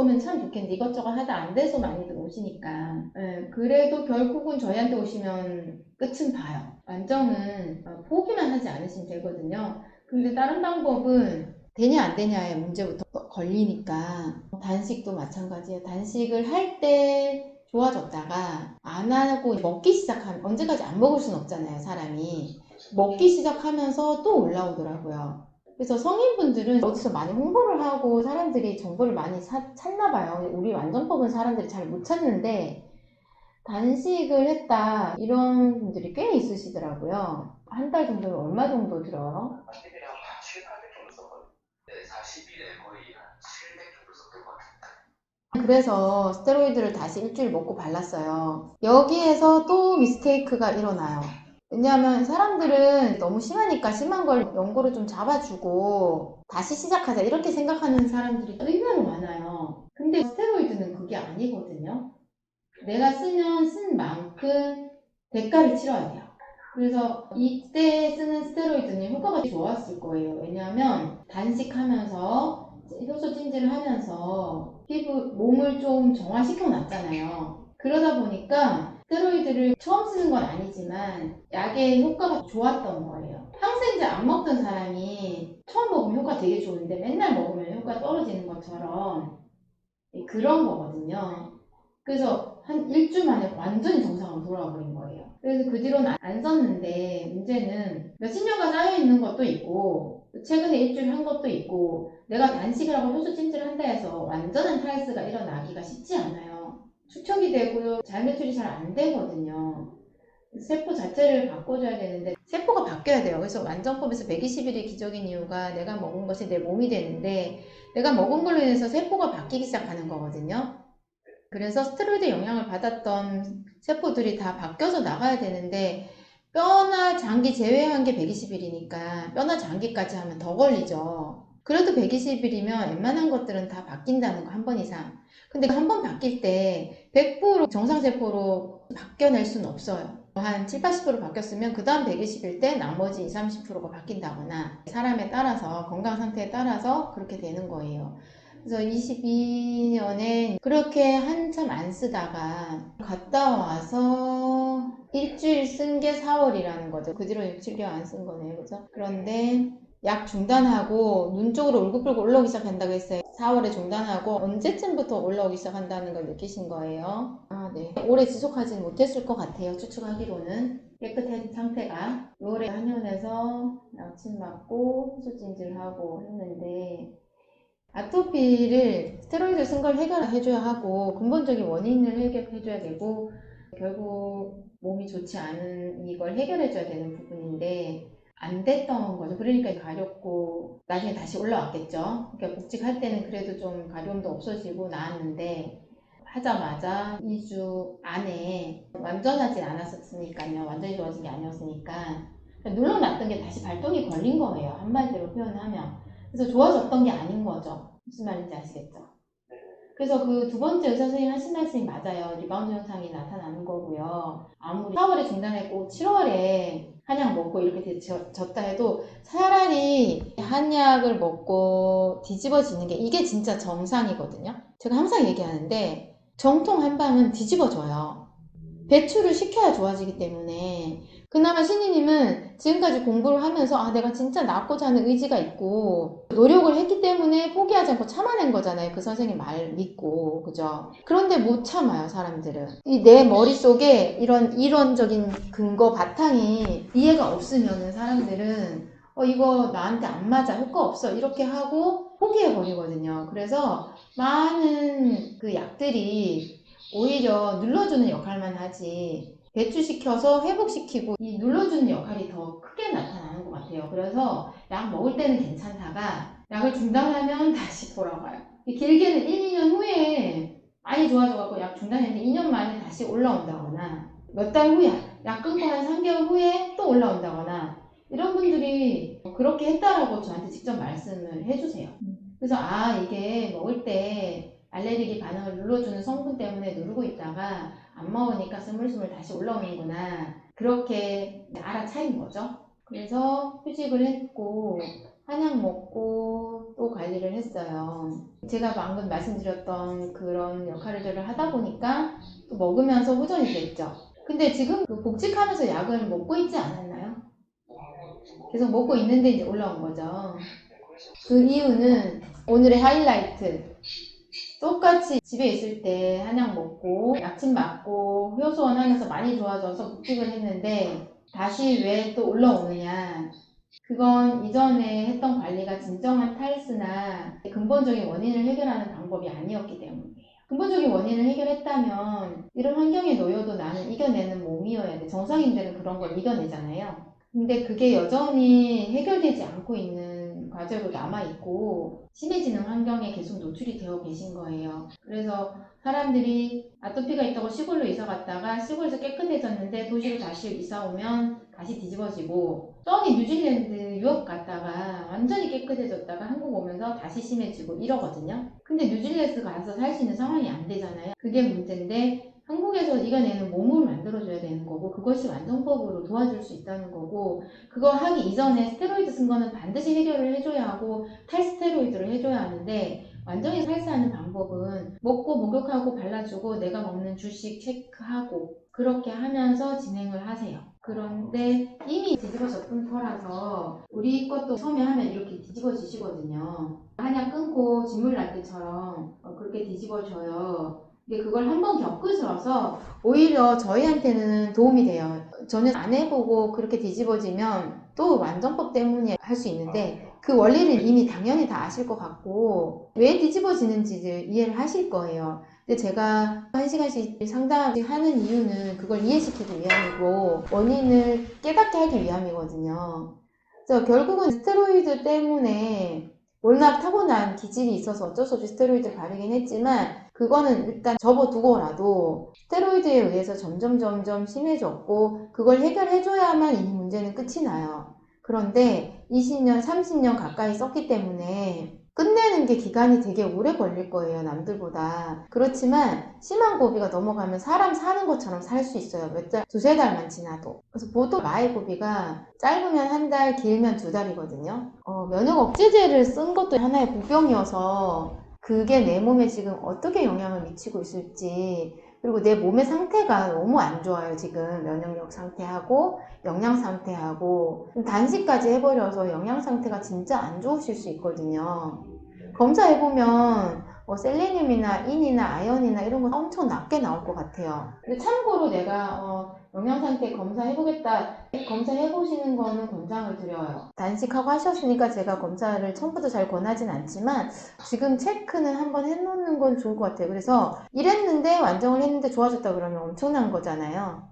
오면 참 좋겠는데 이것저것 하다 안 돼서 많이들 오시니까 예, 그래도 결국은 저희한테 오시면 끝은 봐요. 완전은 어, 포기만 하지 않으시면 되거든요. 근데 다른 방법은 되냐 안 되냐의 문제부터 걸리니까 단식도 마찬가지예요. 단식을 할 때 좋아졌다가 안 하고 먹기 시작하면 언제까지 안 먹을 수는 없잖아요, 사람이. 먹기 시작하면서 또 올라오더라고요. 그래서 성인분들은 어디서 많이 홍보를 하고 사람들이 정보를 많이 사- 찾나 봐요. 우리 완전법은 사람들이 잘 못 찾는데 단식을 했다 이런 분들이 꽤 있으시더라고요. 한 달 정도면 얼마 정도 들어요? 그냥 한700 정도 썼거든요. 네, 40일에 거의 한 700 정도 썼던 것 같아요. 그래서 스테로이드를 다시 일주일 먹고 발랐어요. 여기에서 또 미스테이크가 일어나요. 왜냐하면 사람들은 너무 심하니까 심한 걸 연고로 좀 잡아주고 다시 시작하자 이렇게 생각하는 사람들이 의외로 많아요. 근데 스테로이드는 그게 아니거든요. 내가 쓰면 쓴 만큼 대가를 치러야 돼요. 그래서 이때 쓰는 스테로이드는 효과가 좋았을 거예요. 왜냐하면 단식하면서 효소 찜질을 하면서 피부 몸을 좀 정화시켜 놨잖아요. 그러다 보니까 스테로이드를 처음 쓰는 건 아니지만 약의 효과가 좋았던 거예요. 항생제 안 먹던 사람이 처음 먹으면 효과 되게 좋은데 맨날 먹으면 효과 떨어지는 것처럼 그런 거거든요. 그래서 한 일주 만에 완전히 정상으로 돌아와 버린 거예요. 그래서 그 뒤로는 안 썼는데 문제는 몇십 년간 쌓여 있는 것도 있고 최근에 일주일 한 것도 있고 내가 단식을 하고 효소 찜질을 한다 해서 완전한 탈스가 일어나기가 쉽지 않아요. 축척이 되고요. 잘 매출이 잘 안 되거든요. 세포 자체를 바꿔줘야 되는데 세포가 바뀌어야 돼요. 그래서 완전법에서 120일이 기적인 이유가 내가 먹은 것이 내 몸이 되는데 내가 먹은 걸로 인해서 세포가 바뀌기 시작하는 거거든요. 그래서 스테로이드 영향을 받았던 세포들이 다 바뀌어서 나가야 되는데 뼈나 장기 제외한 게 120일이니까 뼈나 장기까지 하면 더 걸리죠. 그래도 120일이면 웬만한 것들은 다 바뀐다는 거 한 번 이상. 근데 한 번 바뀔 때 100% 정상세포로 바뀌어낼 수는 없어요. 한 7, 80% 바뀌었으면 그 다음 120일 때 나머지 20, 30%가 바뀐다거나 사람에 따라서 건강 상태에 따라서 그렇게 되는 거예요. 그래서 22년에 그렇게 한참 안 쓰다가 갔다 와서 일주일 쓴 게 4월이라는 거죠. 그 뒤로 6, 7개월 안 쓴 거네요. 그죠? 그런데 약 중단하고 눈 쪽으로 울긋불긋 올라오기 시작한다고 했어요. 4월에 중단하고 언제쯤부터 올라오기 시작한다는 걸 느끼신 거예요. 아, 네. 오래 지속하지는 못했을 것 같아요. 추측하기로는. 깨끗한 상태가 6월에 한의원에서 약침 맞고 효소찜질하고 했는데 아토피를 스테로이드 쓴 걸 해결해줘야 하고 근본적인 원인을 해결해줘야 되고 결국 몸이 좋지 않은 이걸 해결해줘야 되는 부분인데 안 됐던 거죠. 그러니까 가렵고 나중에 다시 올라왔겠죠. 그러니까 복직할 때는 그래도 좀 가려움도 없어지고 나았는데 하자마자 2주 안에 완전하지 않았었으니까요. 완전히 좋아진 게 아니었으니까 눌러놨던 게 다시 발동이 걸린 거예요. 한마디로 표현하면. 그래서 좋아졌던 게 아닌 거죠. 무슨 말인지 아시겠죠? 그래서 그 두 번째 의사 선생님 하신 말씀이 맞아요. 리바운드 현상이 나타나는 거고요. 아무리 4월에 중단했고 7월에 한약 먹고 이렇게 되졌다 해도 차라리 한약을 먹고 뒤집어지는 게 이게 진짜 정상이거든요. 제가 항상 얘기하는데 정통 한방은 뒤집어져요. 배출을 시켜야 좋아지기 때문에 그나마 신이님은 지금까지 공부를 하면서 아 내가 진짜 낫고자 하는 의지가 있고 노력을 했기 때문에 포기하지 않고 참아낸 거잖아요. 그 선생님 말 믿고 그죠? 그런데 못 참아요 사람들은 이 내 머릿속에 이런 이론적인 근거 바탕이 이해가 없으면 사람들은 어 이거 나한테 안 맞아 효과 없어 이렇게 하고 포기해 버리거든요. 그래서 많은 그 약들이 오히려 눌러주는 역할만 하지 배출시켜서 회복시키고 이 눌러주는 역할이 더 크게 나타나는 것 같아요. 그래서 약 먹을 때는 괜찮다가 약을 중단하면 다시 돌아가요. 길게는 1, 2년 후에 많이 좋아져갖고 약 중단했는데 2년 만에 다시 올라온다거나 몇 달 후에 약 끊고 한 3개월 후에 또 올라온다거나 이런 분들이 그렇게 했다라고 저한테 직접 말씀을 해주세요. 그래서 아 이게 먹을 때 알레르기 반응을 눌러주는 성분 때문에 누르고 있다가 안 먹으니까 스물스물 다시 올라오는구나. 그렇게 알아차린 거죠. 그래서 휴직을 했고, 한약 먹고 또 관리를 했어요. 제가 방금 말씀드렸던 그런 역할들을 하다 보니까 또 먹으면서 호전이 됐죠. 근데 지금 그 복직하면서 약을 먹고 있지 않았나요? 계속 먹고 있는데 이제 올라온 거죠. 그 이유는 오늘의 하이라이트. 똑같이 집에 있을 때 한약 먹고 약침 맞고 효소원 하면서 많이 좋아져서 복직을 했는데 다시 왜 또 올라오느냐. 그건 이전에 했던 관리가 진정한 탈수나 근본적인 원인을 해결하는 방법이 아니었기 때문이에요. 근본적인 원인을 해결했다면 이런 환경에 놓여도 나는 이겨내는 몸이어야 돼. 정상인들은 그런 걸 이겨내잖아요. 근데 그게 여전히 해결되지 않고 있는 과제로 남아있고 심해지는 환경에 계속 노출이 되어 계신 거예요. 그래서 사람들이 아토피가 있다고 시골로 이사 갔다가 시골에서 깨끗해졌는데 도시로 다시 이사 오면 다시 뒤집어지고 저기 뉴질랜드 유럽 갔다가 완전히 깨끗해졌다가 한국 오면서 다시 심해지고 이러거든요. 근데 뉴질랜드 가서 살 수 있는 상황이 안 되잖아요. 그게 문제인데 한국에서 이겨내는 몸을 만들어줘야 되는 거고 그것이 완성법으로 도와줄 수 있다는 거고 그거 하기 이전에 스테로이드 쓴 거는 반드시 해결을 해줘야 하고 탈스테로이드를 해줘야 하는데 완전히 살사하는 방법은 먹고 목욕하고 발라주고 내가 먹는 주식 체크하고 그렇게 하면서 진행을 하세요. 그런데 이미 뒤집어졌던 터라서 우리 것도 처음에 하면 이렇게 뒤집어지시거든요. 한약 끊고 진물 날 때처럼 어, 그렇게 뒤집어져요. 근데 그걸 한번 겪으셔서 오히려 저희한테는 도움이 돼요. 저는 안 해보고 그렇게 뒤집어지면 또 완전법 때문에 할 수 있는데 그 원리를 이미 당연히 다 아실 것 같고 왜 뒤집어지는지를 이해를 하실 거예요. 근데 제가 한 시간씩 상담하는 이유는 그걸 이해시키기 위함이고 원인을 깨닫게 하기 위함이거든요. 그래서 결국은 스테로이드 때문에 워낙 타고난 기질이 있어서 어쩔 수 없이 스테로이드를 바르긴 했지만 그거는 일단 접어두고라도 스테로이드에 의해서 점점 점점 심해졌고 그걸 해결해줘야만 이 문제는 끝이 나요. 그런데 20년, 30년 가까이 썼기 때문에 끝내는 게 기간이 되게 오래 걸릴 거예요, 남들보다. 그렇지만 심한 고비가 넘어가면 사람 사는 것처럼 살 수 있어요. 몇 달, 두세 달만 지나도. 그래서 보통 마의 고비가 짧으면 한 달, 길면 두 달이거든요. 어, 면역 억제제를 쓴 것도 하나의 복병이어서 그게 내 몸에 지금 어떻게 영향을 미치고 있을지 그리고 내 몸의 상태가 너무 안 좋아요 지금. 면역력 상태하고 영양 상태하고. 단식까지 해버려서 영양 상태가 진짜 안 좋으실 수 있거든요. 검사해보면 뭐 셀레늄이나 인이나 아연이나 이런 건 엄청 낮게 나올 것 같아요. 근데 참고로 내가 어, 영양 상태 검사해보겠다 검사해 보시는 거는 권장을 드려요 단식하고 하셨으니까 제가 검사를 처음부터 잘 권하진 않지만 지금 체크는 한번 해놓는 건 좋을 것 같아요. 그래서 이랬는데 완정을 했는데 좋아졌다 그러면 엄청난 거잖아요.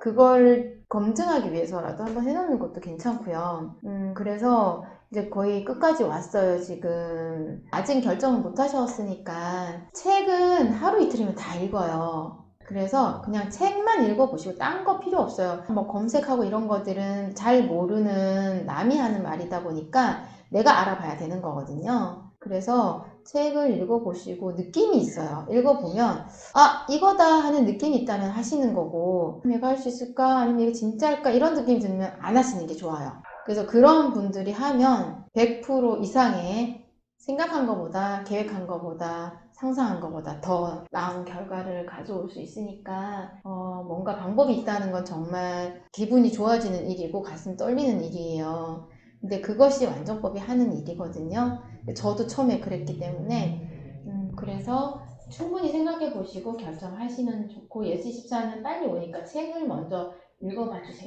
그걸 검증하기 위해서라도 한번 해놓는 것도 괜찮고요. 음, 그래서 이제 거의 끝까지 왔어요, 지금. 아직 결정을 못 하셨으니까 책은 하루 이틀이면 다 읽어요. 그래서 그냥 책만 읽어보시고 딴 거 필요 없어요. 뭐 검색하고 이런 것들은 잘 모르는 남이 하는 말이다 보니까 내가 알아봐야 되는 거거든요. 그래서 책을 읽어보시고 느낌이 있어요. 읽어보면 아 이거다 하는 느낌이 있다면 하시는 거고 내가 할 수 있을까 아니면 이게 진짜일까 이런 느낌이 들면 안 하시는 게 좋아요. 그래서 그런 분들이 하면 100% 이상의 생각한 것보다 계획한 것보다 상상한 것보다 더 나은 결과를 가져올 수 있으니까 어, 뭔가 방법이 있다는 건 정말 기분이 좋아지는 일이고 가슴 떨리는 일이에요. 근데 그것이 완전법이 하는 일이거든요. 저도 처음에 그랬기 때문에 음, 그래서 충분히 생각해 보시고 결정하시면 좋고 예스24는 빨리 오니까 책을 먼저 읽어봐 주세요.